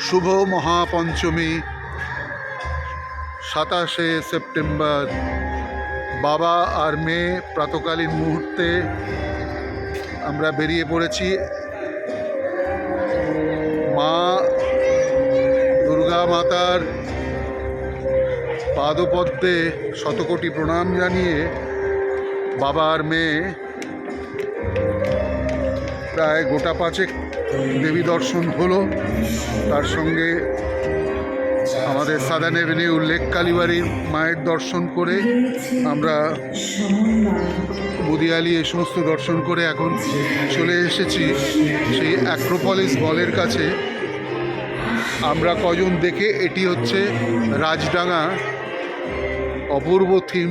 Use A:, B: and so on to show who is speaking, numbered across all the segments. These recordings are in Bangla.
A: শুভ মহাপঞ্চমী, সাতাশে সেপ্টেম্বর। বাবা আর মেয়ে প্রাতকালীন মুহূর্তে আমরা বেরিয়ে পড়েছি। মা, দুর্গা মাতার পাদপদ্মে শতকোটি প্রণাম জানিয়ে বাবা আর মেয়ে প্রায় গোটা পাঁচেক দেবী দর্শন হলো। তার সঙ্গে আমাদের সাদান এভিনিউ লেক কালীবাড়ির মায়ের দর্শন করে আমরা মুদিয়ালি এই সমস্ত দর্শন করে এখন চলে এসেছি সেই অ্যাক্রোপলিস বলের কাছে। আমরা কজন দেখে এটি হচ্ছে রাজডাঙ্গা অপূর্ব থিম।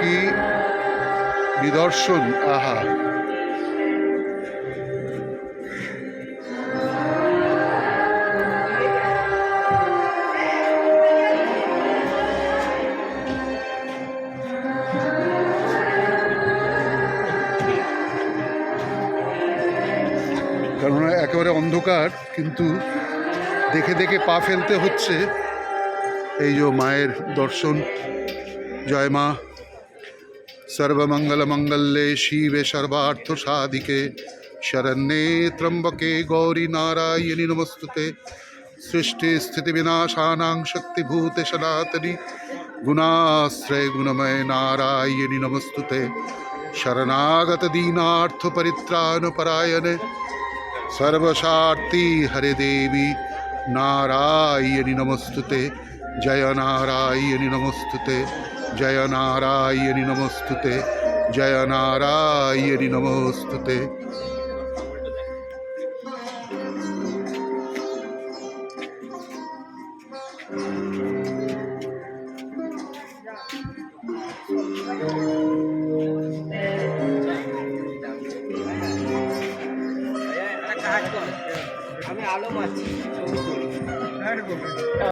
A: কি নিদর্শন, আহা। কেননা একেবারে অন্ধকার, কিন্তু দেখে দেখে পা ফেলতে হচ্ছে। এই যে মায়ের দর্শন। জয় মা। সর্বমঙ্গল মঙ্গলে শিবে সর্বার্থ সাধিকে শরণ্যে ত্রম্বকে গৌরী নারায়ণী নমস্তুতে। সৃষ্টি স্থিতি বিনাশানাং শক্তিভূতে সনাতনী। গুণাশ্রয় গুণময় নারায়ণী নমস্তুতে। পরায়ণে সর্বশার্তি হরে দেবী নারায়ণী নমস্তুতে। জয় নারায়ণী নমস্তুতে জয় নারায়ণী নমস্তুতে জয় নারায়ণী নমস্তুতে।
B: আমি আলো তুলি